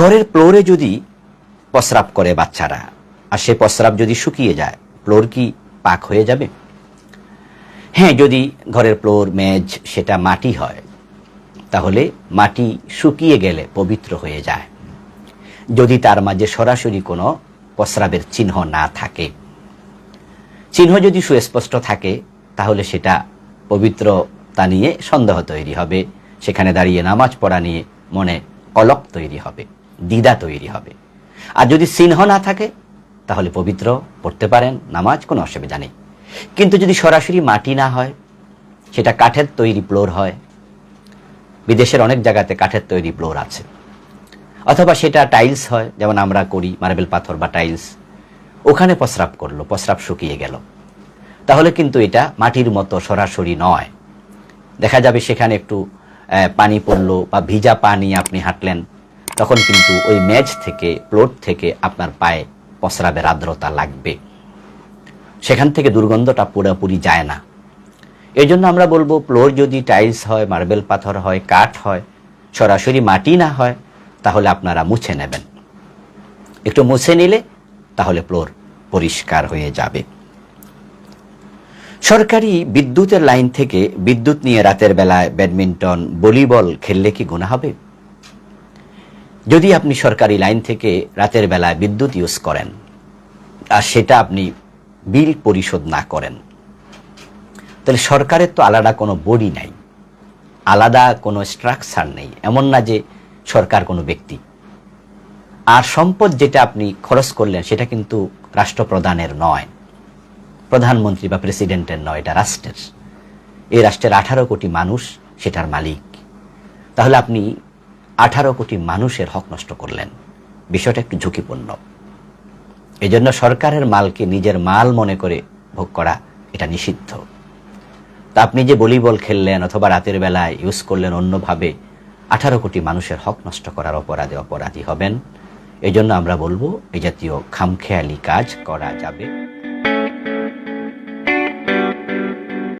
ঘরের ফ্লোরে যদি প্রস্রাব করে বাচ্চারা, আর সে প্রস্রাব যদি শুকিয়ে যায়, ফ্লোর কি পাক হয়ে যাবে? হ্যাঁ যদি ঘরের ফ্লোর, মেজ, সেটা মাটি হয়, তাহলে মাটি শুকিয়ে গেলে পবিত্র হয়ে যায়। যদি তার মাঝে সরাসরি কোনো প্রস্রাবের চিহ্ন না থাকে। চিহ্ন যদি সুস্পষ্ট থাকে, তাহলে সেটা পবিত্রতা নিয়ে সন্দেহ তৈরি হবে। সেখানে দাঁড়িয়ে নামাজ পড়া নিয়ে মনে কলক তৈরি হবে। দ্বিধা তৈরি হবে। আর যদি চিহ্ন না থাকে, তাহলে পবিত্র, পড়তে পারেন, নামাজ কোনো অসুবিধা নেই। কিন্তু যদি সরাসরি মাটি না হয়, সেটা কাঠের তৈরি ফ্লোর হয়। বিদেশের অনেক জায়গাতে কাঠের তৈরি ফ্লোর আছে। অথবা সেটা টাইলস হয়, যেমন আমরা করি, মার্বেল পাথর বা টাইলস। ওখানে প্রস্রাব করল, প্রস্রাব শুকিয়ে গেল। তাহলে কিন্তু এটা মাটির মতো সরাসরি নয়। দেখা যাবে সেখানে একটু পানি পড়ল বা ভিজা পানি আপনি হাঁটলেন তখন কিন্তু ওই মেজ থেকে, প্লট থেকে আপনার পায়ে প্রস্রাবের আর্দ্রতা লাগবে। সেখান থেকে দুর্গন্ধটা পুরোপুরি যায় না। এই জন্য আমরা বলব ফ্লোর যদি টাইলস হয়, মার্বেল পাথর হয়, কাঠ হয়, সরাসরি মাটি না হয়, তাহলে আপনারা মুছে নেবেন। একটু মুছে নিলে তাহলে ফ্লোর পরিষ্কার হয়ে যাবে। সরকারি বিদ্যুতের লাইন থেকে বিদ্যুৎ নিয়ে রাতের বেলায় ব্যাডমিন্টন, ভলিবল খেললে কি গুণা হবে? যদি আপনি সরকারি লাইন থেকে রাতের বেলায় বিদ্যুৎ ইউজ করেন, আর সেটা আপনি বিল পরিশোধ না করেন, তাহলে সরকারের তো আলাদা কোনো বডি নাই, আলাদা কোনো স্ট্রাকচার নেই, এমন না যে সরকার কোনো ব্যক্তি। আর সম্পদ যেটা আপনি খরচ করলেন, সেটা কিন্তু রাষ্ট্রপ্রধানের নয়, প্রধানমন্ত্রী বা প্রেসিডেন্টের নয়, এটা রাষ্ট্রের। এই রাষ্ট্রের আঠারো কোটি মানুষ, সেটার মালিক। তাহলে আপনি আঠারো কোটি মানুষের হক নষ্ট করলেন। বিষয়টা একটু ঝুঁকিপূর্ণ। এই জন্য সরকারের মালকে নিজের মাল মনে করে ভোগ করা এটা নিষিদ্ধ। তা আপনি যে ভলিবল খেললেন অথবা রাতের বেলায় ইউজ করলেন অন্যভাবে, আঠারো কোটি মানুষের হক নষ্ট করার অপরাধে অপরাধী হবেন। এই জন্য আমরা বলব এই জাতীয় খামখেয়ালি কাজ করা যাবে।